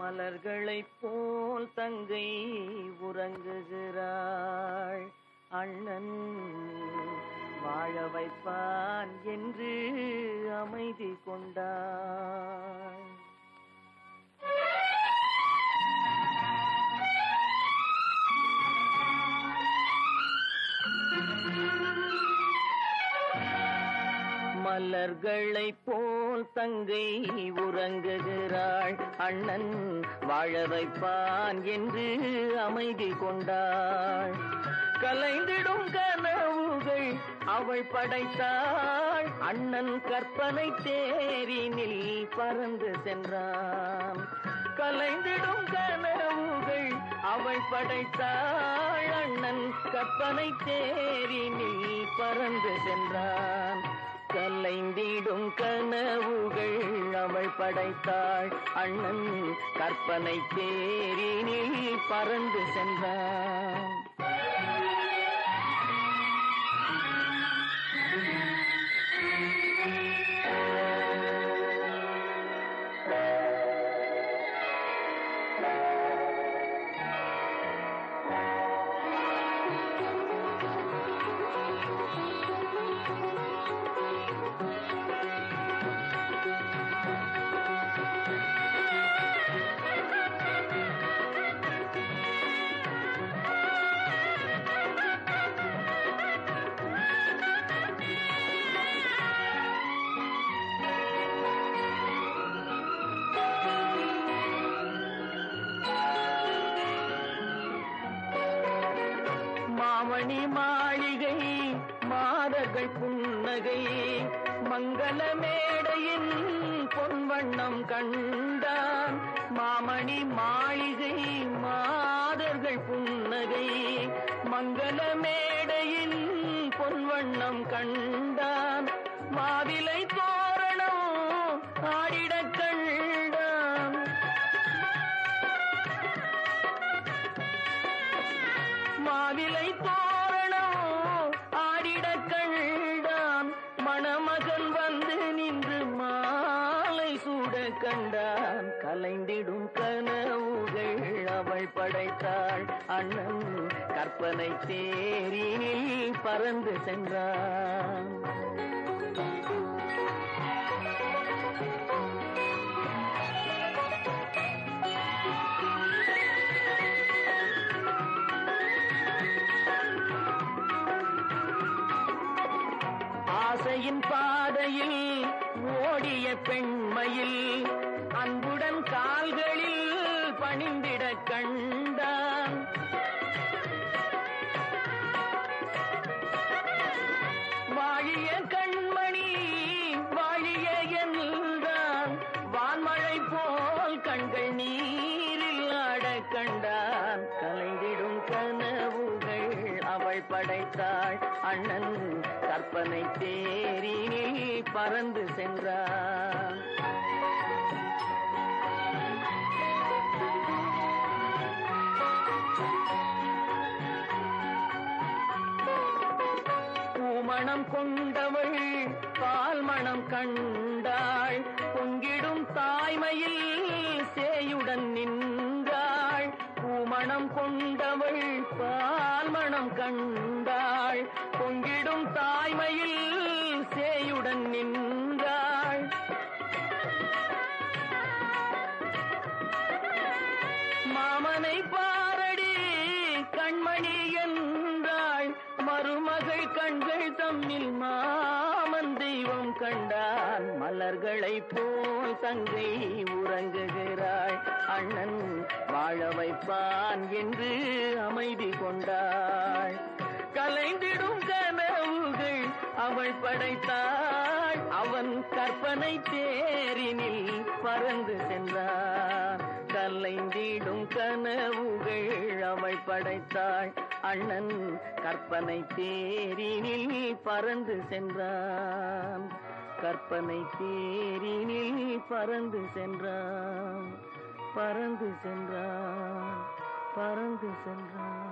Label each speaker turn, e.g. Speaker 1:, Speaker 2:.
Speaker 1: மலர்களைப் போல் தங்கை உறங்குகிறாள். அண்ணன் வாழ வைப்பான் என்று அமைதி கொண்டாள். மலர்களைப் போல் தங்கை உறங்குகிறாள். அண்ணன் வாழ வைப்பான் என்று அமைதி கொண்டாள். கலைந்திடும் கனவுகள் அவள் படைத்தாள். அண்ணன் கற்பனை தேரினில் பறந்து சென்றான். கலைந்திடும் கனவுகள் அவள் படைத்தாள். அண்ணன் கற்பனை தேரினில் பறந்து சென்றான். கலைந்திடும் கனவுகள் அவள் படைத்தாள். அண்ணன் கற்பனை தேரினில் பறந்து சென்றான். மாமணி மாளிகை மாதர்கள் புன்னகை மங்கள மேடையின் பொன்வண்ணம் கண்டான். மாமணி மாளிகை மாதர்கள் புன்னகை மங்கள மேடையின் பொன்வண்ணம் கண்டான். மாவிலை தோரணம் ஆடிட கண்டான். கலைந்திடும் கனவுகள் அவள் படைத்தாள். அண்ணன் கற்பனை தேரில் பறந்து சென்றான். ஆசையின் பாதையில் ஓடிய பெண்மையில் அன்புடன் கால்களில் பணிந்திட கண்டான். வாழிய கண்மணி வாழிய என்றான். வான்மழை போல் கண்கள் நீ அண்ணன் கற்பனை தேரினில் பறந்து சென்றான் பூமணம் கொண்டவள் பால் மணம் கண்டாள். பொங்கிடும் தாய்மையில் சேயுடன் நின்றாள். பூமணம் கொண்டவள் பால் மனம் கண்டாள். பொங்கிடும் தாய்மையில் சேயுடன் நின்றாள். மாமனை பாரடி கண்மணி என்றாள். மருமகள் கண்கள் தம்மில் மாமன் தெய்வம் கண்டான். மலர்களை போல் தங்கை உறங்குகிறாள். அண்ணன் வாழ வைப்பான் என்று அமைதி கொண்டாள். கலைந்திடும் கனவுகள் அவள் படைத்தாள். அவன் கற்பனை தேரினில் பறந்து சென்றான். கலைந்திடும் கனவுகள் அவள் படைத்தாள். அண்ணன் கற்பனை தேரினில் பறந்து சென்றான். கற்பனை தேரினில் பறந்து சென்றான். பறந்து சென்றான். பறந்து சென்றான்